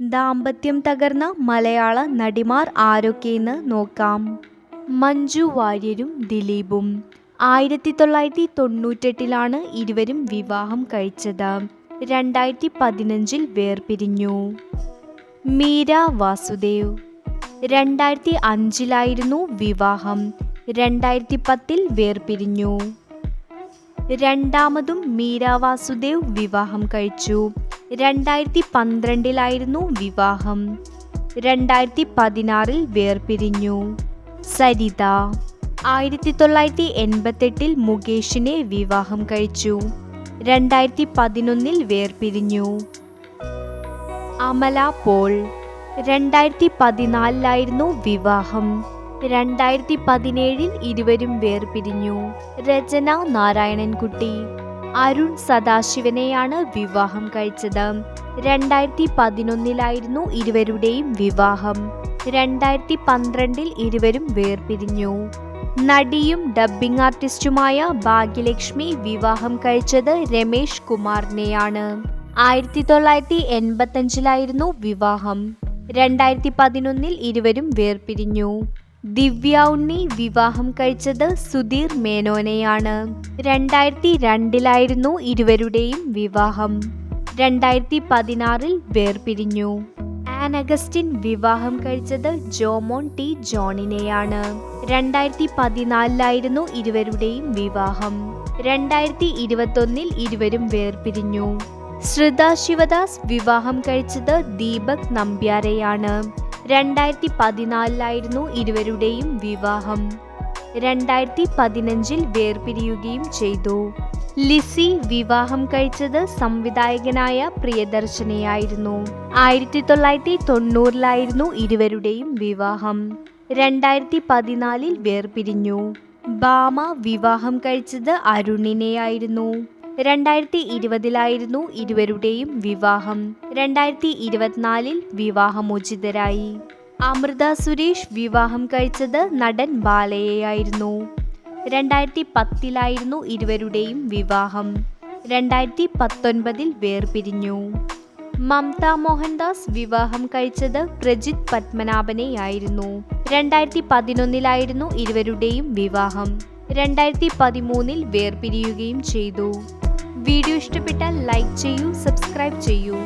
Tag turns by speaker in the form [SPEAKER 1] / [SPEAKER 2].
[SPEAKER 1] ദാമ്പത്യം തകർന്ന മലയാള നടിമാർ ആരൊക്കെയെന്ന് നോക്കാം. മഞ്ജു വാര്യരും ദിലീപും. ആയിരത്തി തൊള്ളായിരത്തി തൊണ്ണൂറ്റെട്ടിലാണ് ഇരുവരും വിവാഹം കഴിച്ചത്. രണ്ടായിരത്തി പതിനഞ്ചിൽ വേർപിരിഞ്ഞു. മീര വാസുദേവ്. രണ്ടായിരത്തി അഞ്ചിലായിരുന്നു വിവാഹം. രണ്ടായിരത്തി പത്തിൽ വേർപിരിഞ്ഞു. രണ്ടാമതും മീര വാസുദേവ് വിവാഹം കഴിച്ചു. രണ്ടായിരത്തി പന്ത്രണ്ടിലായിരുന്നു വിവാഹം. രണ്ടായിരത്തി പതിനാറിൽ വേർപിരിഞ്ഞു. സരിത ആയിരത്തി തൊള്ളായിരത്തി എൺപത്തെട്ടിൽ മുകേഷിനെ വിവാഹം കഴിച്ചു. രണ്ടായിരത്തി പതിനൊന്നിൽ വേർപിരിഞ്ഞു. അമല പോൾ രണ്ടായിരത്തി പതിനാലിലായിരുന്നു വിവാഹം. രണ്ടായിരത്തി പതിനേഴിൽ ഇരുവരും വേർപിരിഞ്ഞു. രചന നാരായണൻകുട്ടി. അരുൺ സദാശിവനെയാണ് വിവാഹം കഴിച്ചത്. രണ്ടായിരത്തി പതിനൊന്നിലായിരുന്നു ഇരുവരുടെയും വിവാഹം. രണ്ടായിരത്തി പന്ത്രണ്ടിൽ ഇരുവരും വേർപിരിഞ്ഞു. നടിയും ഡബ്ബിംഗ് ആർട്ടിസ്റ്റുമായ ഭാഗ്യലക്ഷ്മി വിവാഹം കഴിച്ചത് രമേഷ് കുമാറിനെയാണ്. ആയിരത്തി തൊള്ളായിരത്തി എൺപത്തഞ്ചിലായിരുന്നു വിവാഹം രണ്ടായിരത്തി പതിനൊന്നിൽ ഇരുവരും വേർപിരിഞ്ഞു ദിവ്യ ഉണ്ണി വിവാഹം കഴിച്ചത് സുധീർ മേനോനെയാണ്. രണ്ടായിരത്തി രണ്ടിലായിരുന്നു ഇരുവരുടെയും വിവാഹം. രണ്ടായിരത്തി പതിനാറിൽ വേർപിരിഞ്ഞു. ആൻ അഗസ്റ്റിൻ വിവാഹം കഴിച്ചത് ജോമോൺ ടി ജോണിനെയാണ്. രണ്ടായിരത്തി പതിനാലിലായിരുന്നു ഇരുവരുടെയും വിവാഹം. രണ്ടായിരത്തി ഇരുപത്തൊന്നിൽ ഇരുവരും വേർപിരിഞ്ഞു. ശ്രുത ശിവദാസ് വിവാഹം കഴിച്ചത് ദീപക് നമ്പ്യാരെയാണ്. രണ്ടായിരത്തി പതിനാലിലായിരുന്നു ഇരുവരുടെയും വിവാഹം. രണ്ടായിരത്തി പതിനഞ്ചിൽ വേർപിരിയുകയും ചെയ്തു. ലിസി വിവാഹം കഴിച്ചത് സംവിധായകനായ പ്രിയദർശനെയായിരുന്നു. ആയിരത്തി തൊള്ളായിരത്തി തൊണ്ണൂറിലായിരുന്നു ഇരുവരുടെയും വിവാഹം. രണ്ടായിരത്തി പതിനാലിൽ വേർപിരിഞ്ഞു. ബാമ വിവാഹം കഴിച്ചത് അരുണിനെയായിരുന്നു. രണ്ടായിരത്തി ഇരുപതിലായിരുന്നു ഇരുവരുടെയും വിവാഹം. രണ്ടായിരത്തി ഇരുപത്തിനാലിൽ വിവാഹമോചിതരായി. അമൃത സുരേഷ് വിവാഹം കഴിച്ചത് നടൻ ബാലയെയായിരുന്നു. രണ്ടായിരത്തി പത്തിലായിരുന്നു ഇരുവരുടെയും വിവാഹം. രണ്ടായിരത്തി പത്തൊൻപതിൽ വേർപിരിഞ്ഞു. മമത മോഹൻദാസ് വിവാഹം കഴിച്ചത് പ്രജിത് പത്മനാഭനെയായിരുന്നു. രണ്ടായിരത്തി പതിനൊന്നിലായിരുന്നു ഇരുവരുടെയും വിവാഹം. രണ്ടായിരത്തി പതിമൂന്നിൽ വേർപിരിയുകയും ചെയ്തു. വീഡിയോ ഇഷ്ടപ്പെട്ടാൽ ലൈക്ക് ചെയ്യൂ സബ്സ്ക്രൈബ് ചെയ്യൂ.